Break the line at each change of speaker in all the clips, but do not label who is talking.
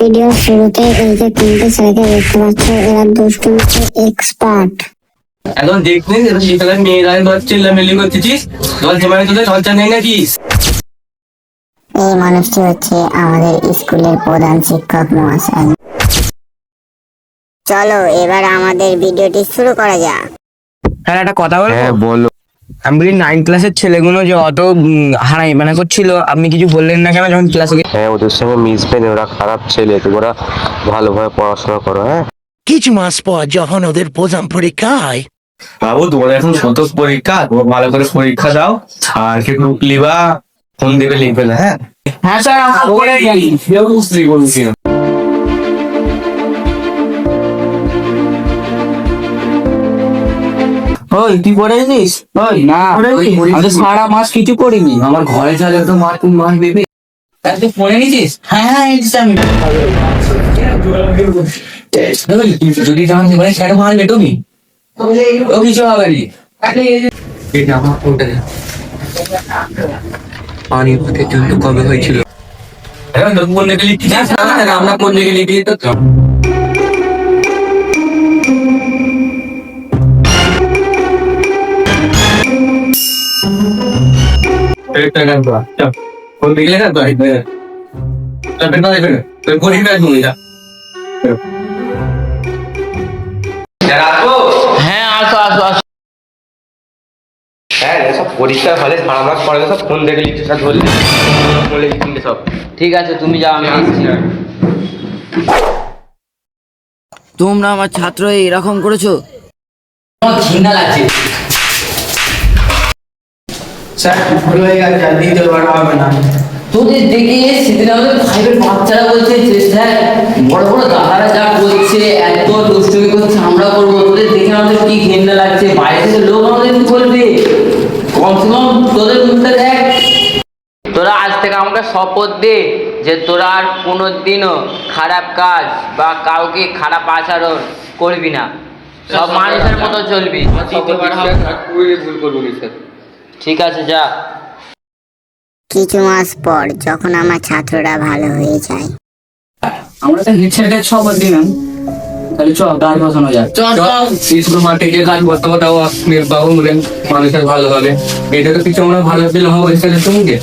ভিডিওর শুরুতে এই যে তিনটে ছেলেকে দেখতে পাচ্ছ এরা দুষ্টুমিতে এক্সপার্ট
এখন দেখবি সেখানে মেয়েরা ধর চিল্লামিল্লি করতেছিস। তোদের লজ্জা নেই নাকি?
এই মানুষটি হচ্ছে আমাদের স্কুলের প্রধান শিক্ষক মহাশয়। চলো এবার আমাদের ভিডিওটি শুরু করা যাক।
হ্যাঁ একটা কথা বলব
হ্যাঁ বলো।
আমি বলি নাইন ক্লাসের ছেলেগুলো যে অত হারাই মানে করছিল। আপনি কিছু বললেন না কেন যখন ক্লাসে
হ্যাঁ ওদের সঙ্গে মিশবে না ওরা খারাপ ছেলে। তোমরা ভালোভাবে পড়াশোনা করো হ্যাঁ?
কিছু মাস পর যখন ওদের প্রথম পরীক্ষা হয়
বাবু তোমার এখন শতক পরীক্ষা। তোমার ভালো করে পরীক্ষা দাও। আর কে গ্রুপ লিবা ফোন দেবে লিখবে না হ্যাঁ? হ্যাঁ স্যার ওই তুই পড়েছিস ওই না আমি সারা মাস কিছু করিনি। আমার ঘরে চলে তো মার তুই মার দেবে তা তুই পড়ে নিছিস হ্যাঁ হ্যাঁ আমি। যদি জানতে পারে সেটা মারবে তুমি। ও কিছু হবে নি। এটা আমার ফোনটা পানি কবে হয়েছিল? লিখছি আমরা কোন দিকে লিখি তো। একটা গান করা চল কোন দিকে লেখা তো এটা চল বেটা দেখে তুই কোন দিকে তুমি যা রাখো
হ্যাঁ আসো আসো আসো।
হ্যাঁ সব পরীক্ষার হলে সারা মাস পরে সব ফোন দেখে সব বলে সব।
ঠিক আছে তুমি যাও আমি আসছি। তোমরা আমার ছাত্র এরকম করেছ? আমার ঘৃণা লাগছে। তোদের দেখে বাচ্চারা বলছে বড় বড় দাদারা যা করছে এত করছে দেখে কি লাগছে লোক আমাদের তোদের দেখ তোরা আজ থেকে আমাকে শপথ দে যে তোরা আর কোনোদিনও খারাপ কাজ বা কাউকে খারাপ আচরণ করবি না। সব মানুষের মতো চলবি।
ভুল করব স্যার।
ঠিক আছে যা।
কিছু মাস পর যখন আমার ছাত্ররা ভালো হয়ে যায়।
আমরা তো হিটসেটে সব সবার দিলাম। তাহলে চল গান বসানো যাক।
চল, চল।
স্কুল মাঠে গিয়ে গান বসাতে বসাবো বাবু বলেন মানুষের ভালো হবে। এটা তো কিছু আমরা ভালো পেলে হবে তুমি সঙ্গে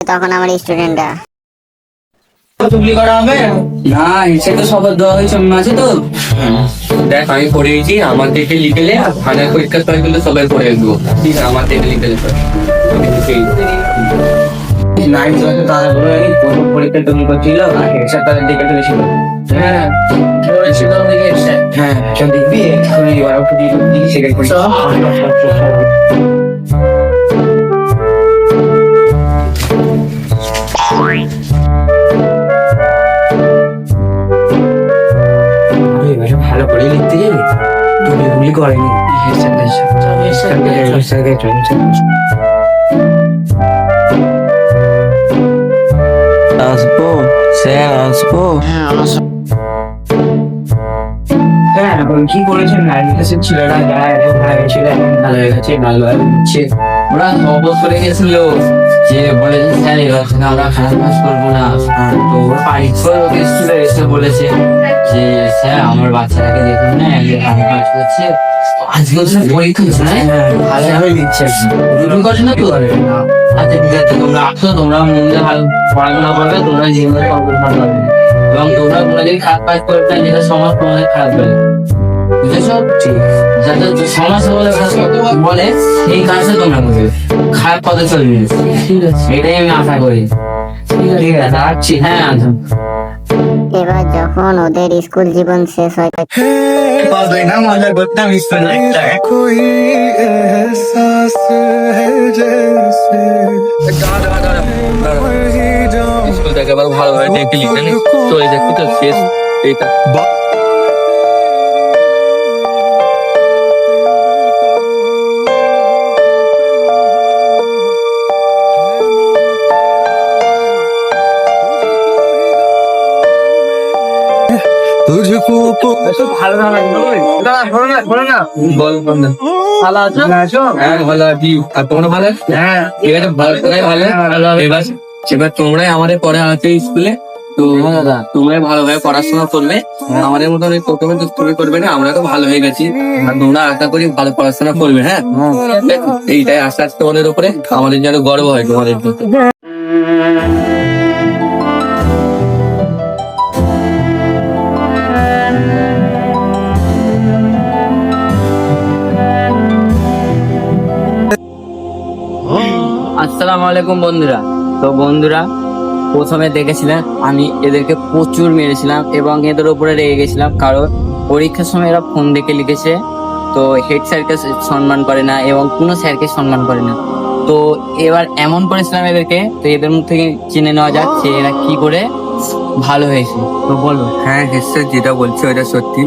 তখন আমার স্টুডেন্টরা
চুগলি করা হবে? না সে তো সবার দেওয়া হয়েছে আছে তো। দেখ আমি পড়ে গেছি আমার দেখে লিখেলে আর থানার পরীক্ষার সবাই পড়ে দেবো ঠিক আছে আমার দেখে লিখেলে নাইন ক্লাসে তারা বলে নাকি কোন পরীক্ষা তুমি করছিল? আর হেডস্যার তাদের দেখে ফেলেছিল হ্যাঁ হ্যাঁ। চল দেখবি এক্ষুনি এবার একটু দিয়ে দিই করেনি।
আসব স্যার আসব।
হ্যাঁ
কি করেছেন? নাইনটিসের ছেলেরা গায়ে এত ভালো ছিল এখন ভালো হয়ে গেছে ভালো হচ্ছে ওরা অবস করে গেছিল। যে বলেছে স্যার এবার থেকে আমরা খারাপ কাজ করব না। তো ওরা এসেছিল এসে বলেছে যে স্যার আমার বাচ্চাটাকে দেখুন না খারাপ কাজ করছে। আজকে ওদের পরীক্ষা হচ্ছে না ভালোভাবে দিচ্ছে দুটো করে না তো? আচ্ছা ঠিক আছে তোমরা আসো তোমরা মন দিয়ে ভালো পড়াশোনা করবে তোমরা জীবনে সফল হবে এবং তোমরা কোনোদিন খারাপ কাজ করবে যেটা সমাজ তোমাদের খারাপ করে। বুঝেছ? ঠিক। যাতে সমাজ তোমাদের খারাপ বলে এই কাজটা তোমরা করবে। খারাপ পথে চলবে। ঠিক আছে। এটাই আমি আশা করি। ঠিক আছে রাখছি। হ্যাঁ আচ্ছা।
এবার যখন ওদের স্কুল জীবন শেষ হয়
স্কুলটাকে আবার ভালোভাবে দেখে নিই জানিস তো এই দেখি তো শেষ এইটা ভালো না লাগল বল বল ভালো আছো? হ্যাঁ ভালো আছি। আর তোমরা ভালো হ্যাঁ। ঠিক আছে ভালো তোমরাই ভালো? এবার তোমরাই আমাদের পরে আছে স্কুলে তো তোমরাই ভালোভাবে পড়াশোনা করবে। আমাদের মতন অনেক প্রথমে তো তুমি করবে না আমরা তো ভালো হয়ে গেছি। আর তোমরা আশা করি ভালো পড়াশোনা করবে হ্যাঁ? এইটাই আস্তে আস্তে তোমাদের উপরে। আমাদের যেন গর্ব হয় তোমাদের
আসসালামু আলাইকুম বন্ধুরা। তো বন্ধুরা, প্রথমে দেখেছিলেন, আমি এদেরকে প্রচুর মেরেছিলাম এবং এদের উপরে রেগে গেছিলাম কারণ পরীক্ষার সময় এরা ফোন দেখে লিখেছে। তো হেড স্যারকে সম্মান করে না এবং কোনো স্যারকে সম্মান করে না। তো এবার এমন করেছিলাম এদেরকে, তো এদের মুখ থেকে চিনে নেওয়া যাক যে এরা কি করে ভালো হয়েছে। তো বলো।
হ্যাঁ হেড স্যার যেটা বলছে ওটা সত্যি।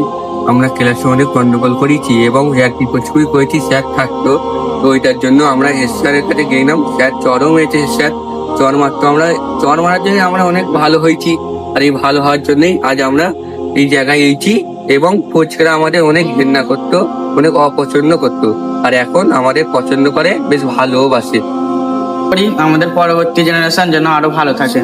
আমরা ক্লাসে অনেক গন্ডগোল করেছি এবং কি কুচকুই করেছি, স্যার, থাকতো। তো ওইটার জন্য আমরা হেড স্যারের কাছে গেলাম স্যার চরও হয়েছে, স্যার। চর মারতো আমরা। চর মারার জন্য আমরা অনেক ভালো হয়েছি। আর এই ভালো হওয়ার জন্যই আজ আমরা এই জায়গায় এসেছি এবং ফুচকারা আমাদের অনেক ঘৃণা করতো, অনেক অপছন্দ করতো। আর এখন আমাদের পছন্দ করে, বেশ ভালোবাসে
আমাদের পরবর্তী জেনারেশন যেন আরও ভালো থাকে।